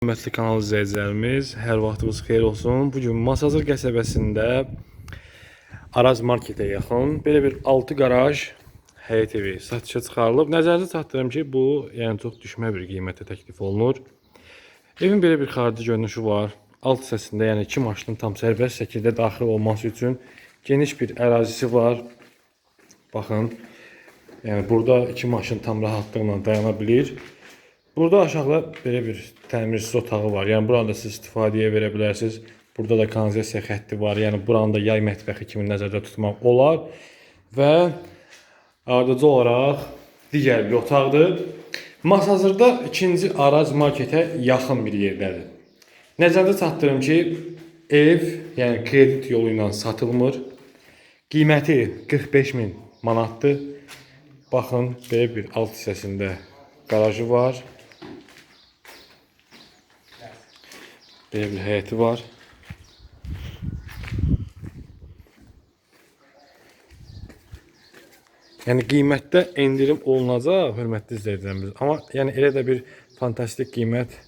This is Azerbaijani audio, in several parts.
Hörmətli kanal izləyicilərimiz, hər vaxtınız xeyir olsun. Bu gün Masazır qəsəbəsində Araz marketə yaxın belə bir 6 qaraj həyət evi satışa çıxarılıb. Nəzərinizə çatdırım ki, bu yəni çox düşmə bir qiymətə təklif olunur. Evin belə bir xarici görünüşü var. Alt hissəsində yəni iki maşının tam sərbəst şəkildə daxil olması üçün geniş bir ərazisi var. Baxın. Yəni burada iki maşın tam rahatlıqla dayana bilir. Burada aşağıda belə bir təmirsiz otağı var. Yəni buranı da siz istifadəyə verə bilərsiniz. Burada da kanalizasiya xətti var. Yəni buranı da yay mətbəxi kimi nəzərdə tutmaq olar. Və ardıcı olaraq digər bir otaqdır. Masazırda ikinci Araz marketə yaxın bir yerdədir. Nəzərdə çatdırım ki, ev, yəni kredit yolu ilə satılmır. Qiyməti 45 min manatdır. Baxın, belə bir alt hissəsində qarajı var. Belə bir həyəti var. Yəni qiymətdə endirim olunacaq, hörmətli izləyicilərimiz. Amma yəni elə də bir fantastik qiymət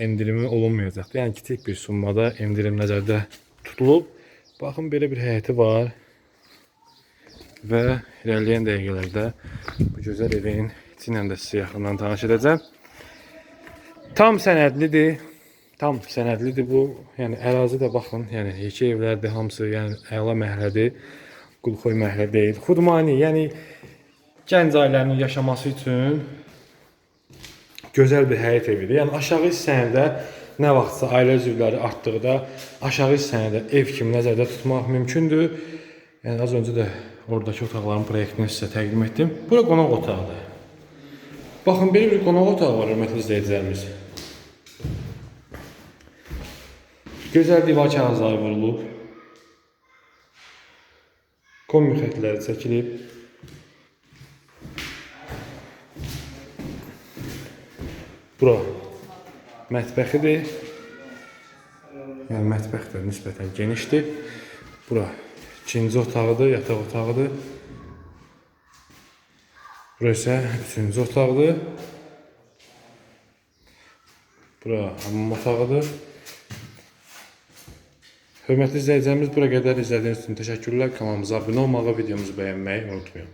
endirimi olunmayacaqdır. Yəni kiçik bir summada endirim nəzərdə tutulub. Baxın belə bir həyəti var. Və irəliləyən dəqiqələrdə bu gözəl evin içi ilə də sizə yaxından tanış edəcəm. Tam sənədlidir. Tam sənədlidir bu. Yəni ərazi də baxın, yəni yekə evlərdir hamısı, yəni əla məhəllədir. Qulxoy məhəllə deyil. Xudmani, yəni gənc ailənin yaşaması üçün gözəl bir həyət evidir. Yəni aşağı hissəndə nə vaxtsa ailə üzvləri artdıqda aşağı hissəni də ev kimi nəzərdə tutmaq mümkündür. Yəni az öncə də oradakı otaqların proyektini sizə təqdim etdim. Bura qonaq otağıdır. Baxın belə bir qonaq otağı var hörmətli izləyicilərimiz. Gözəl divar kağızları vurulub. Kombi xətləri çəkilib. Bura mətbəxidir. Yəni mətbəx də nisbətən genişdir. Bura ikinci otağıdır, yataq otağıdır. Bura isə üçüncü otaqdır. Bura hamam otağıdır. Hörmətli izləyicilərimiz, bura qədər izlədiyiniz üçün təşəkkürlər. Kanalımıza abunə olmağı, videomuzu bəyənməyi unutmayın.